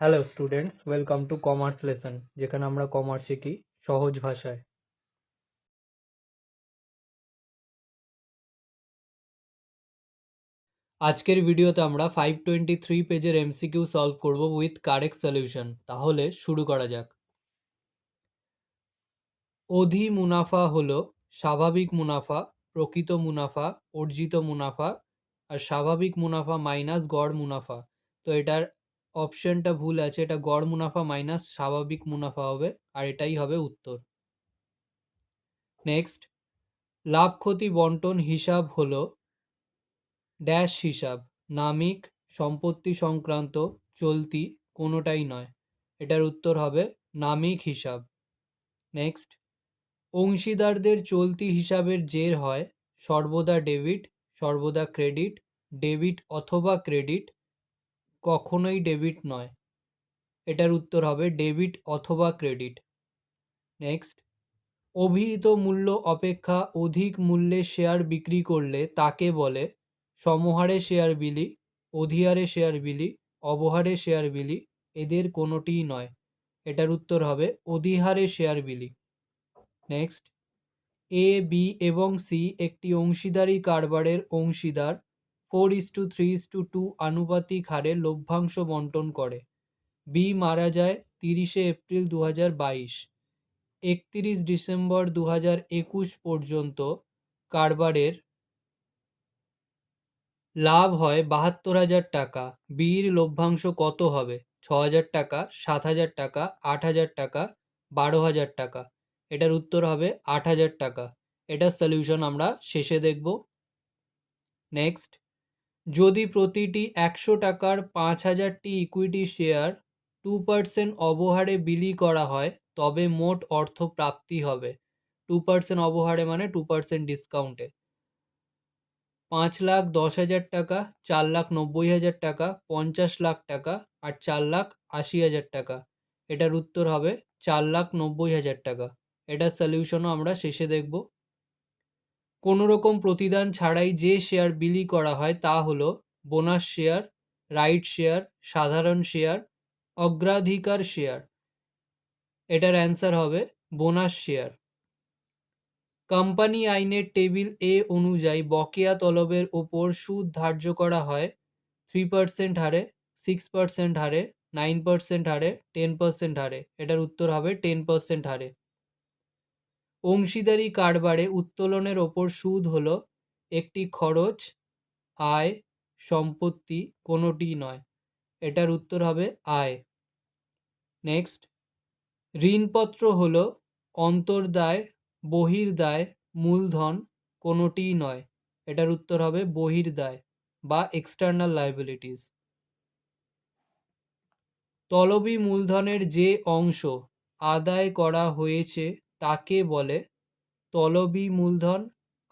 Hello students welcome to commerce lesson যেখানে আমরা commerce শিখি সহজ ভাষায়। আজকের ভিডিওতে আমরা ফাইভ টোয়েন্টি থ্রি পেজের এমসিকিউ সলভ করব উইথ কারেক্ট সলিউশন তাহলে শুরু করা যাক। অধি মুনাফা হলো স্বাভাবিক মুনাফা, প্রকৃত মুনাফা, অর্জিত মুনাফা, আর স্বাভাবিক মুনাফা মাইনাস গড় মুনাফা। তো এটার অপশনটা ভুল আছে, এটা গড় মুনাফা মাইনাস স্বাভাবিক মুনাফা হবে, আর এটাই হবে উত্তর। নেক্সট লাভ ক্ষতি বন্টন হিসাব হলো ড্যাশ হিসাব, নামিক সম্পত্তি সংক্রান্ত চলতি কোনোটাই নয়। এটার উত্তর হবে নামিক হিসাব। নেক্সট অংশীদারদের চলতি হিসাবের জের হয়, সর্বদা ডেবিট সর্বদা ক্রেডিট ডেবিট অথবা ক্রেডিট কখনোই ডেবিট নয়। এটার উত্তর হবে ডেবিট অথবা ক্রেডিট নেক্সট অভিহিত মূল্য অপেক্ষা অধিক মূল্যে শেয়ার বিক্রি করলে তাকে বলে সমহারে শেয়ার বিলি, অধিহারে শেয়ার বিলি, অবহারে শেয়ার বিলি, এদের কোনোটিই নয়। এটার উত্তর হবে অধিহারে শেয়ার বিলি। নেক্সট এ বি এবং সি একটি অংশীদারি কারবারের অংশীদার four is to three is to two আনুপাতিক হারে লভ্যাংশ বন্টন করে। বি মারা যায় তিরিশে এপ্রিল দু হাজার বাইশ। একত্রিশ ডিসেম্বর দু হাজার একুশ পর্যন্ত কারবারের লাভ হয় বাহাত্তর হাজার টাকা। বির লভ্যাংশ কত হবে? ছ হাজার টাকা, সাত হাজার টাকা, আট হাজার টাকা, বারো হাজার টাকা। এটার উত্তর হবে আট হাজার টাকা। এটার সলিউশন আমরা শেষে দেখব। নেক্সট যদি প্রতিটি একশো টাকার পাঁচ হাজারটি ইকুইটি শেয়ার টু পার্সেন্ট অবহারে বিলি করা হয়, তবে মোট অর্থ প্রাপ্তি হবে। টু পার্সেন্ট অবহারে মানে টু পার্সেন্ট ডিসকাউন্টে পাঁচ লাখ দশ হাজার টাকা, চার লাখ নব্বই হাজার টাকা, পঞ্চাশ লাখ টাকা আর চার লাখ আশি হাজার টাকা। এটার উত্তর হবে চার লাখ নব্বই হাজার টাকা। এটার সলিউশনও আমরা শেষে দেখব। কোনো রকম প্রতিদান ছাড়াই যে শেয়ার বিলি করা হয় তা হলো বোনাস শেয়ার, রাইট শেয়ার, সাধারণ শেয়ার, অগ্রাধিকার শেয়ার। এটার অ্যান্সার হবে বোনাস শেয়ার। কোম্পানি আইনের টেবিল এ অনুযায়ী বকেয়া তলবের ওপর সুদ ধার্য করা হয় থ্রি পার্সেন্ট হারে সিক্স পার্সেন্ট হারে নাইন পার্সেন্ট হারে টেন পার্সেন্ট হারে। এটার উত্তর হবে টেন পার্সেন্ট হারে। অংশীদারি কারবারে উত্তোলনের ওপর সুদ হল একটি খরচ, আয়, সম্পত্তি কোনোটি নয়। এটার উত্তর হবে আয়। নেক্সট ঋণপত্র হল অন্তর্দায়, বহির্দায়, মূলধন কোনোটিই নয়। এটার উত্তর হবে বহির্দায় বা এক্সটার্নাল লাইবিলিটিস তলবি মূলধনের যে অংশ আদায় করা হয়েছে তাকে বলে তলবি মূলধন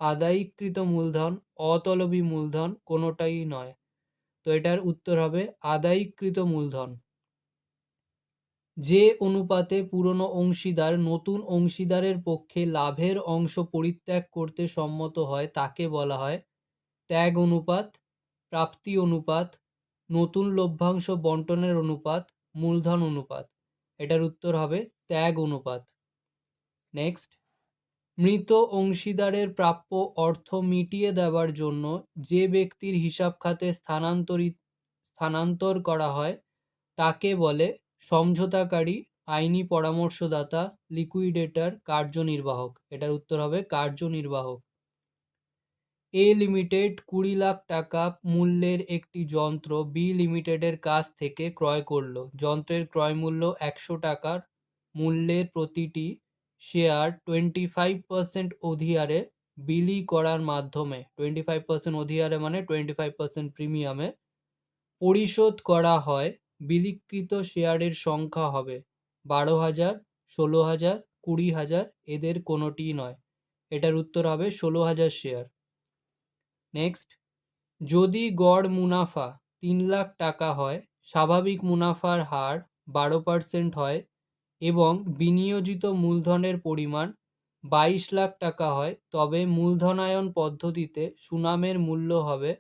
আদায়কৃত মূলধন অতলবি মূলধন কোনোটাই নয়। তো এটার উত্তর হবে আদায়কৃত মূলধন। যে অনুপাতে পুরনো অংশীদার নতুন অংশীদারের পক্ষে লাভের অংশ পরিত্যাগ করতে সম্মত হয়, তাকে বলা হয় ত্যাগ অনুপাত, প্রাপ্তি অনুপাত, নতুন লভ্যাংশ বন্টনের অনুপাত, মূলধন অনুপাত। এটার উত্তর হবে ত্যাগ অনুপাত। নেক্সট মৃত অংশীদারের প্রাপ্য অর্থ মিটিয়ে দেওয়ার জন্য যে ব্যক্তির হিসাব খাতে স্থানান্তরিত স্থানান্তর করা হয়, তাকে বলে সমঝোতাকারী, আইনি পরামর্শদাতা, লিকুইডেটর, কার্যনির্বাহক। এটার উত্তর হবে কার্যনির্বাহক। এ লিমিটেড কুড়ি লাখ টাকা মূল্যের একটি যন্ত্র বি লিমিটেডের কাছ থেকে ক্রয় করল। যন্ত্রের ক্রয় মূল্য একশো টাকার মূল্যের প্রতিটি শেয়ার টোয়েন্টি ফাইভ পার্সেন্ট অধিয়ারে বিলি করার মাধ্যমে টোয়েন্টি ফাইভ পার্সেন্ট অধিয়ারে মানে টোয়েন্টি ফাইভ পার্সেন্ট প্রিমিয়ামে পরিশোধ করা হয়, বিলিকৃত শেয়ারের সংখ্যা হবে বারো হাজার, ষোলো হাজার, কুড়ি হাজার, এদের কোনোটিই নয়। এটার উত্তর হবে ষোলো হাজার শেয়ার নেক্সট যদি গড় মুনাফা তিন লাখ টাকা হয়, স্বাভাবিক মুনাফার হার বারো পার্সেন্ট হয় এবং বিনিয়োজিত মূলধনের পরিমাণ বাইশ লাখ টাকা হয়, তবে মূলধনায়ন পদ্ধতিতে সুনামের মূল্য হবে,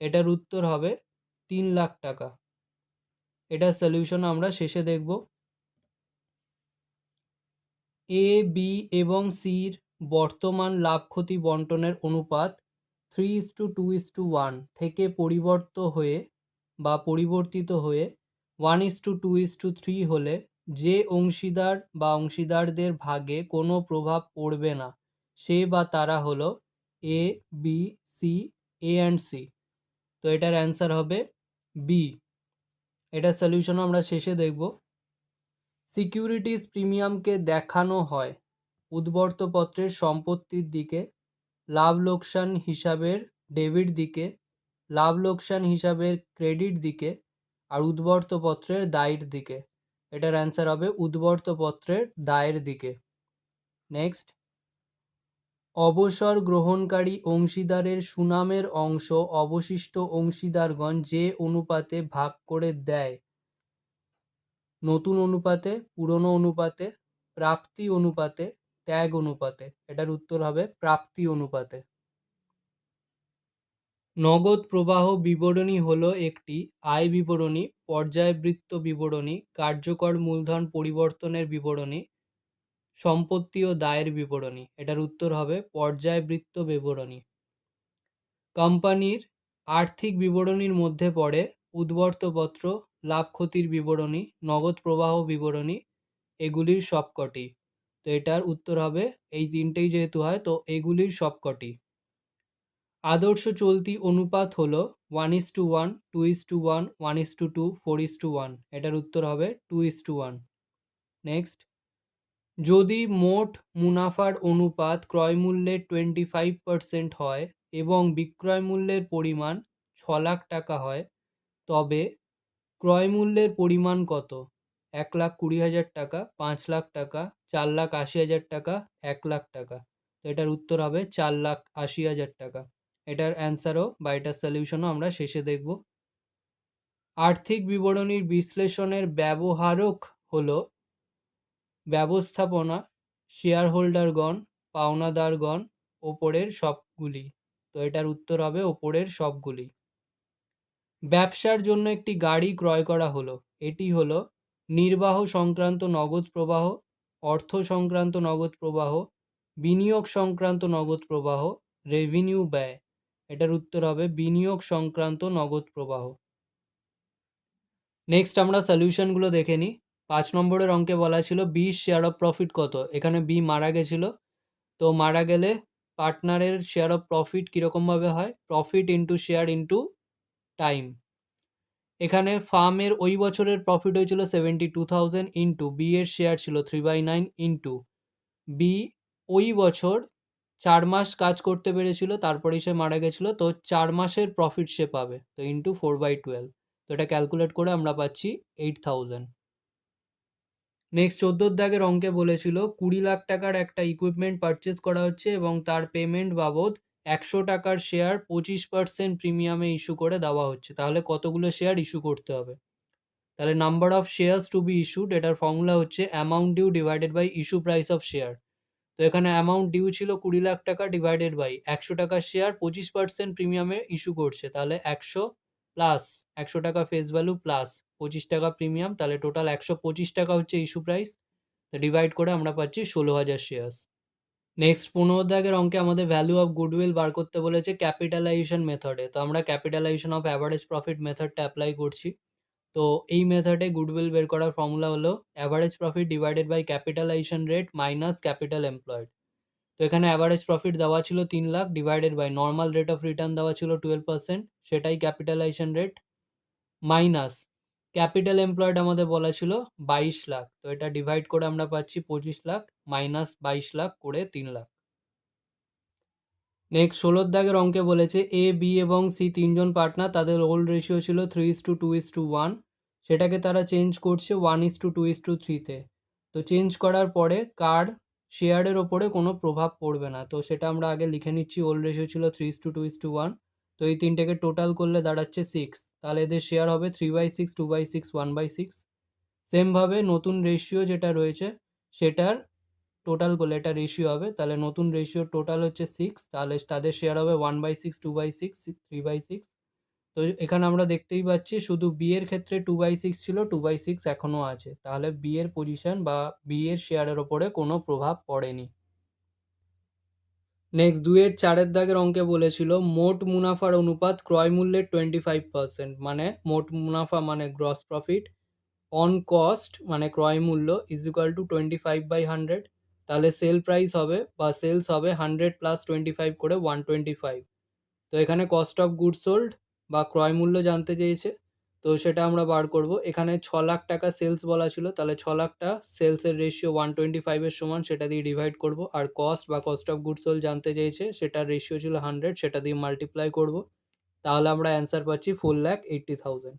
এটার উত্তর হবে তিন লাখ টাকা। এটার সলিউশন আমরা শেষে দেখব। এ বি এবং সির বর্তমান লাভ ক্ষতি বন্টনের অনুপাত three is to two is to one থেকে পরিবর্ত হয়ে বা পরিবর্তিত হয়ে one is to two is to three হলে যে অংশীদার বা অংশীদারদের ভাগে কোনো প্রভাব পড়বে না, সে বা তারা হলো A B C A and C তো এটার অ্যান্সার হবে বি এটার সলিউশন আমরা শেষে দেখব। সিকিউরিটিস প্রিমিয়ামকে দেখানো হয় উদ্বর্তপত্রের সম্পত্তির দিকে, লাভ লোকসান হিসাবের ডেবিট দিকে, লাভ লোকসান হিসাবের ক্রেডিট দিকে আর উদ্বর্তপত্রের দায়ের দিকে। এটার অ্যান্সার হবে উদ্বর্ত পত্রের দায়ের দিকে। নেক্সট অবসর গ্রহণকারী অংশীদারের সুনামের অংশ অবশিষ্ট অংশীদারগণ যে অনুপাতে ভাগ করে দেয়, নতুন অনুপাতে, পুরনো অনুপাতে, প্রাপ্তি অনুপাতে, ত্যাগ অনুপাতে, এটার উত্তর হবে প্রাপ্তি অনুপাতে। নগদ প্রবাহ বিবরণী হলো একটি আয় বিবরণী, পর্যায়বৃত্ত বিবরণী, কার্যকর মূলধন পরিবর্তনের বিবরণী, সম্পত্তি ও দায়ের বিবরণী। এটার উত্তর হবে পর্যায়বৃত্ত বিবরণী। কোম্পানির আর্থিক বিবরণীর মধ্যে পড়ে উদ্বর্তপত্র, লাভ ক্ষতির বিবরণী, নগদ প্রবাহ বিবরণী, এগুলির সবকটি। তো এটার উত্তর হবে এই তিনটেই যেহেতু হয়, তো এগুলির সবকটি। আদর্শ চলতি অনুপাত হলো one is to one two is to one one is to two four is to one এটার উত্তর হবে two is to one next যদি মোট মুনাফার অনুপাত ক্রয়মূল্যের টোয়েন্টি ফাইভ পার্সেন্ট হয় এবং বিক্রয় মূল্যের পরিমাণ ছ লাখ টাকা হয়, তবে ক্রয় মূল্যের পরিমাণ কত? এক লাখ কুড়ি হাজার টাকা, পাঁচ লাখ টাকা, চার লাখ আশি হাজার টাকা, এক লাখ টাকা। তো এটার উত্তর হবে চার লাখ আশি হাজার টাকা। এটার অ্যান্সারও বা এটার সলিউশনও আমরা শেষে দেখব। আর্থিক বিবরণীর বিশ্লেষণের ব্যবহারক হল ব্যবস্থাপনা শেয়ার হোল্ডারগণ পাওনাদারগণ, ওপরের সবগুলি। তো এটার উত্তর হবে ওপরের সবগুলি। ব্যবসার জন্য একটি গাড়ি ক্রয় করা হলো। এটি হলো নির্বাহ সংক্রান্ত নগদ প্রবাহ, অর্থ সংক্রান্ত নগদ প্রবাহ, বিনিয়োগ সংক্রান্ত নগদ প্রবাহ রেভিনিউ ব্যয়। এটার উত্তর হবে বিনিয়োগ সংক্রান্ত নগদ প্রবাহ। নেক্সট আমরা সলিউশনগুলো দেখে নিই পাঁচ নম্বরের অঙ্কে বলা ছিল বি শেয়ার অফ প্রফিট কত? এখানে বি মারা গেছিল। তো মারা গেলে পার্টনারের শেয়ার অফ প্রফিট কীরকমভাবে হয়? Profit into share into time এখানে ফার্মের ওই বছরের প্রফিট হয়েছিল seventy two thousand into B এর শেয়ার ছিল three by nine into B ওই বছর চার মাস কাজ করতে পেরেছিল, তারপরেই সে মারা গেছিল, তো চার মাসের প্রফিট সে পাবে, তো ইন্টু ফোর বাই টুয়েলভ তো এটা ক্যালকুলেট করে আমরা পাচ্ছি এইট থাউজেন্ড নেক্সট চোদ্দোর দাগের অঙ্কে বলেছিল, কুড়ি লাখ টাকার একটা ইকুইপমেন্ট পারচেস করা হচ্ছে এবং তার পেমেন্ট বাবদ একশো টাকার শেয়ার পঁচিশ পার্সেন্ট প্রিমিয়ামে ইস্যু করে দেওয়া হচ্ছে, তাহলে কতগুলো শেয়ার ইস্যু করতে হবে? তাহলে number of shares to be issued এটার ফর্মুলা হচ্ছে amount due divided by issue price of share তো এখানে অ্যামাউন্ট ডিউ ছিল কুড়ি লাখ টাকা ডিভাইডেড বাই একশো টাকার শেয়ার পঁচিশ পার্সেন্ট প্রিমিয়ামে ইস্যু করছে, তাহলে একশো প্লাস একশো টাকা ফেস ভ্যালু প্লাস পঁচিশ টাকা প্রিমিয়াম তাহলে টোটাল একশো পঁচিশ টাকা হচ্ছে ইস্যু প্রাইস তো ডিভাইড করে আমরা পাচ্ছি ষোলো হাজার শেয়ার্স নেক্সট পনেরো দাগের অঙ্কে আমাদের ভ্যালু অফ গুডউইল বার করতে বলেছে ক্যাপিটালাইজেশন মেথডে তো আমরা ক্যাপিটালাইজেশন অফ অ্যাভারেজ প্রফিট মেথডটা অ্যাপ্লাই করছি। তো এই মেথডে গুডউইল বের করার ফর্মুলা হলো average profit divided by capitalization rate minus capital employed তো এখানে অ্যাভারেজ প্রফিট দেওয়া ছিল তিন lakh divided by normal rate of return দেওয়া ছিল টুয়েলভ পার্সেন্ট সেটাই capitalization rate minus capital employed আমাদের বলা ছিল বাইশ লাখ। তো এটা ডিভাইড করে আমরা পাচ্ছি পঁচিশ লাখ মাইনাস বাইশ লাখ করে তিন লাখ। নেক্সট ষোলোর দাগের অঙ্কে বলেছে এ বি এবং সি তিনজন পার্টনার তাদের ওল্ড রেশিও ছিল three is to two is to one সেটাকে তারা চেঞ্জ করছে one is to two is to থ্রিতে তো। চেঞ্জ করার পরে কার শেয়ারের ওপরে কোনো প্রভাব পড়বে না। তো সেটা আমরা আগে লিখে নিচ্ছি ওল্ড রেশিও ছিল three is to two is to one তো এই তিনটেকে টোটাল করলে দাঁড়াচ্ছে সিক্স তাহলে এদের শেয়ার হবে three by six two by six one by six সেমভাবে নতুন রেশিও যেটা রয়েছে, সেটার টোটাল করলে এটা রেশিও হবে, তাহলে নতুন রেশিও টোটাল হচ্ছে সিক্স তাহলে তাদের শেয়ার হবে one by six two by six three by six তো এখানে আমরা দেখতেই পাচ্ছি, শুধু বি এর ক্ষেত্রে টু বাই সিক্স ছিল টু বাই সিক্স এখনও আছে। তাহলে বি এর পজিশন বা বি এর শেয়ারের ওপরে কোনো প্রভাব পড়েনি। নেক্সট দুইয়ের চারের দাগের অঙ্কে বলেছিল, মোট মুনাফার অনুপাত ক্রয় মূল্যের টোয়েন্টি ফাইভ পার্সেন্ট মানে মোট মুনাফা মানে গ্রস প্রফিট অন কস্ট মানে ক্রয় মূল্য is equal to twenty five by hundred তাহলে সেল প্রাইস হবে বা সেলস হবে হান্ড্রেড প্লাস টোয়েন্টি ফাইভ করে ওয়ান টোয়েন্টি ফাইভ তো এখানে কস্ট অফ গুড সোল্ড বা ক্রয় মূল্য জানতে চেয়েছে, তো সেটা আমরা বার করব। এখানে ছ লাখ টাকা সেলস বলা ছিল, তাহলে ছ লাখটা সেলসের রেশিও ওয়ান টোয়েন্টি ফাইভের সমান, সেটা দিয়ে ডিভাইড করব। আর কস্ট বা কস্ট অফ গুড সোল্ড জানতে চেয়েছে, সেটার রেশিও ছিল হান্ড্রেড সেটা দিয়ে মাল্টিপ্লাই করব। তাহলে আমরা অ্যান্সার পাচ্ছি ফোর ল্যাক এইট্টি থাউজেন্ড